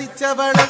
രസിച്ചവളെ